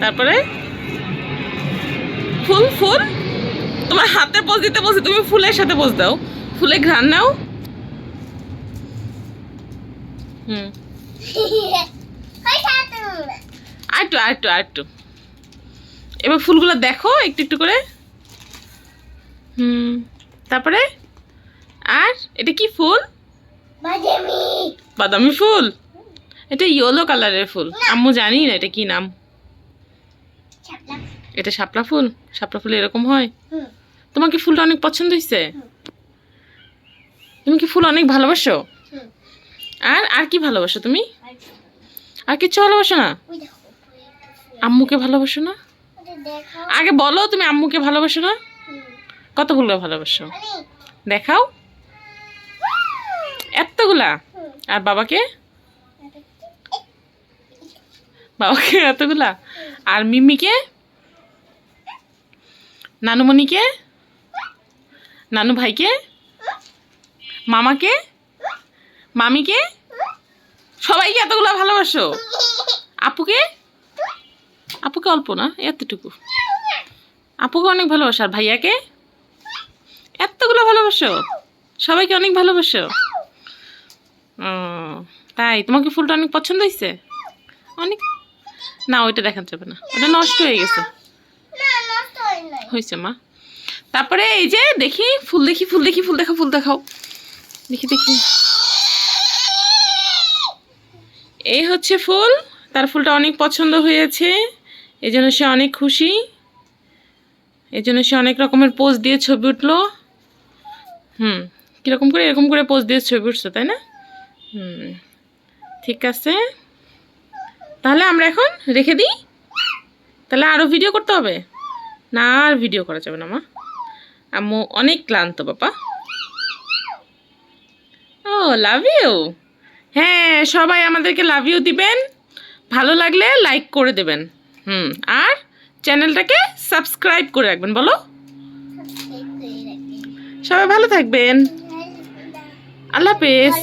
তারপরে ফুল ফুল। তোমার হাতে পোজ দিতে বলছি তুমি ফুলের সাথে পোজ দাও। ফুলে ঘ্রাণ নাও। হুম। আরেকটু আরেকটু আরেকটু। এবার ফুলগুলো দেখো একটু একটু করে। হুম। তারপরে? আর এটা কি ফুল? বাদামি। ফুল? এটা ইয়েলো কালারের ফুল। আম্মু জানি না এটা কি নাম। এটা শাপলা ফুল? শাপলা ফুল এরকম হয়? তোমার কি ফুলটা অনেক পছন্দ হয়েছে তুমি কি ফুল অনেক ভালোবাসো? আর আর কি ভালোবাসো তুমি? আর কিছু ভালোবাসো না? আম্মুকে ভালোবাসো না? আগে বলো তুমি আম্মুকে ভালোবাসো না? কতগুলো ভালোবাসো? দেখাও। এতগুলা? আর বাবাকে? বাবাকে এতগুলা? আর মিমিকে? নানুমণিকে? নানু ভাইকে মামাকে? মামিকে? সবাইকে এতগুলা ভালোবাসো? আপুকে? আপুকে অল্প না, এতটুকু। আপুকে অনেক ভালোবাসো, আর ভাইয়াকে? এতগুলো ভালোবাসো? সবাইকে অনেক ভালোবাসো? তাই, তোমাকে ফুলটা অনেক পছন্দ হয়েছে অনেক না ওইটা দেখা যাবে না। ওটা নষ্ট হয়ে গেছে। হয়েছে মা। তারপরে এই যে দেখি ফুল দেখি ফুল দেখি ফুল দেখাও ফুল দেখাও। দেখি দেখি। এই হচ্ছে ফুল। তার ফুলটা অনেক পছন্দ হয়েছে। এই জন্য সে অনেক খুশি। এই জন্য সে অনেক রকমের পোজ দিয়ে ছবি উঠল। হুম কীরকম করে এরকম করে পোজ দিয়ে ছবি উঠছো তাই না? হুম ঠিক আছে। তাহলে আমরা এখন রেখে দিই। তাহলে আরও ভিডিও করতে হবে। না আর ভিডিও করা যাবে না, মা। আম্মু অনেক ক্লান্ত, বাবা। ও লাভ ইউ হ্যাঁ সবাই আমাদেরকে লাভ ইউ দিবেন। ভালো লাগলে লাইক করে দেবেন। হুম, আর চ্যানেলটাকে সাবস্ক্রাইব করে রাখবেন, বলো। সবাই ভালো থাকবেন। আল্লাহ হাফেজ।